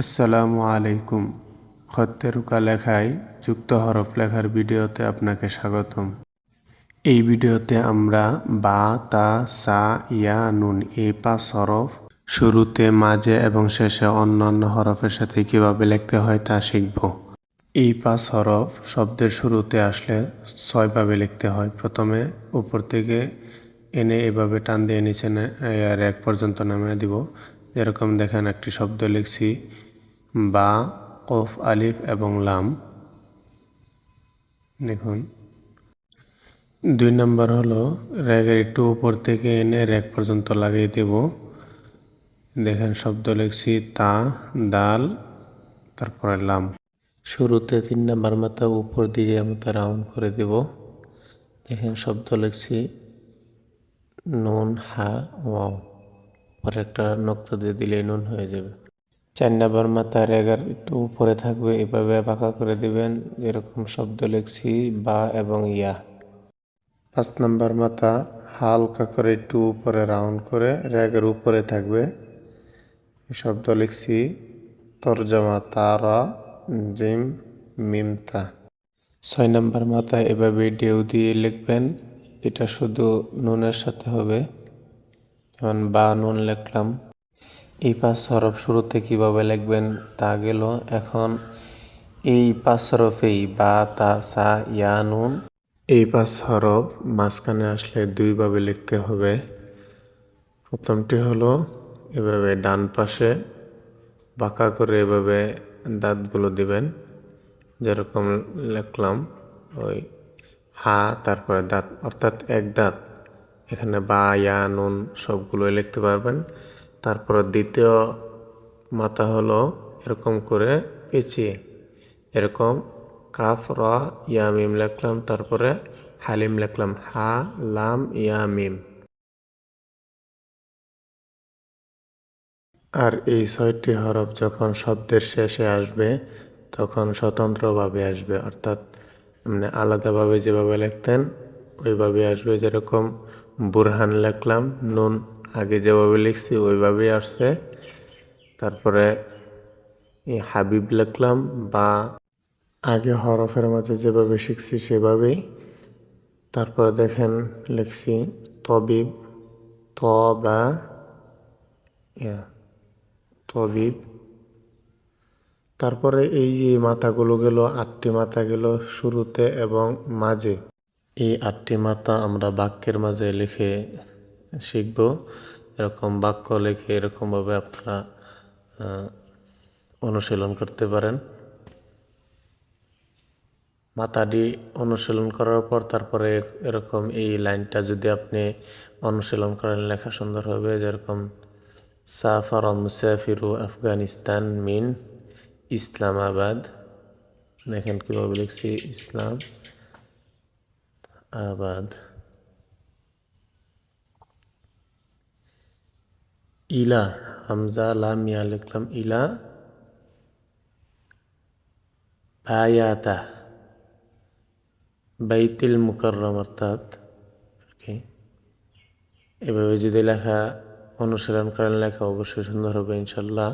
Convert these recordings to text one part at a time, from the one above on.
আসসালামু আলাইকুম। খত্তেরুকা লেখায় যুক্ত হরফ লেখার ভিডিওতে আপনাকে স্বাগতম। এই ভিডিওতে আমরা বা, তা, সা, ইয়া, নুন এই পাঁচ হরফ শুরুতে, মাঝে এবং শেষে অন্যান্য হরফের সাথে কীভাবে লিখতে হয় তা শিখব। এই পাঁচ হরফ শব্দের শুরুতে আসলে ছয়ভাবে লিখতে হয়। প্রথমে উপর থেকে এনে এভাবে টান দিয়ে নিচে আর এক পর্যন্ত নামিয়ে দিব। যেরকম দেখেন একটি শব্দ লিখছি। বা, কফ, আলিফ এবং লাম। দেখুন। দুই নাম্বার হলো র্যাগের একটু উপর থেকে এনে র্যাক পর্যন্ত লাগিয়ে দেব। দেখেন শব্দ লিখছি, তা, দাল, তারপরে লাম। শুরুতে তিন নাম্বার মাথা উপর দিকে আমরা রাউন্ড করে দেব। দেখেন শব্দ লিখছি, নুন, হা, ওয়াও। পরে একটা নক্ত দিয়ে দিলে নুন হয়ে যাবে। চার নাম্বার মাথা রেগার একটু উপরে থাকবে, এভাবে বাঁকা করে দিবেন, যেরকম শব্দ লিখছি, বা এবং ইয়া। পাঁচ নাম্বার মাথা হালকা করে একটু উপরে রাউন্ড করে রেগের উপরে থাকবে। শব্দ লিখছি তরজমা তারা জিম মিমতা। ছয় নাম্বার মাথায় এভাবে ডেউ দিয়ে লিখবেন, এটা শুধু নুনের সাথে হবে। যেমন বা নুন লিখলাম। এই পাঁচ হরফ শুরুতে কীভাবে লিখবেন তা গেল এখন। এই পাঁচ হরফেই বা, তা, সা, ইয়া, নুন। এই পাঁচ হরফ মাঝখানে আসলে দুইভাবে লিখতে হবে। প্রথমটি হলো এভাবে ডান পাশে বাঁকা করে এভাবে দাঁতগুলো দিবেন। যেরকম লিখলাম ওই হা, তারপরে দাঁত, অর্থাৎ এক দাঁত। এখানে বা, ইয়া, নুন সবগুলোই লিখতে পারবেন। তারপরে দ্বিতীয় মাথা হলো এরকম করে পেঁচিয়ে, এরকম কাফ, র ইয়া মিম লিখলাম, তারপরে হালিম লেখলাম, হা, লাম ইয়া মিম আর এই ছয়টি হরফ যখন শব্দের শেষে আসবে, তখন স্বতন্ত্রভাবে আসবে, অর্থাৎ মানে আলাদাভাবে যেভাবে লিখতেন, ওইভাবে আসবে যেরকম বুরহান লিখলাম, নুন আগে যেভাবে লিখছি ওইভাবেই আসছে। তারপরে এই হাবিব লিখলাম, বা আগে হরফের মাঝে যেভাবে শিখছি সেভাবেই। তারপরে দেখেন লিখছি তবিব, ত বা তবিব। তারপরে এই যে মাথাগুলো গেল, আটটি মাথা গেল শুরুতে এবং মাঝে। এই আটটি মাথা আমরা বাক্যের মাঝে লিখে শিখব। এরকম বাক্য লিখে এরকমভাবে আপনারা অনুশীলন করতে পারেন। মাথাটি অনুশীলন করার পর তারপরে এরকম এই লাইনটা যদি আপনি অনুশীলন করেন লেখা সুন্দর হবে যেরকম সাফার মুসাফিরু আফগানিস্তান মিন ইসলামাবাদ। দেখেন কীভাবে লিখছি, ইসলাম। আবাদ ইলা হামজা লাম ইয়া লিখলাম ইলা বায়াতা বাইতুল মুকাররম অর্থাৎ এভাবে যদি লেখা অনুসরণ করেন, লেখা অবশ্যই সুন্দর হবে ইনশাল্লাহ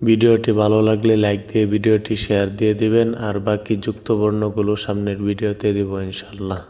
ভিডিওটি ভালো লাগলে লাইক দিয়ে ভিডিওটি শেয়ার দিয়ে দিবেন, আর বাকি যুক্ত বর্ণগুলো সামনের ভিডিওতে দিব ইনশাল্লাহ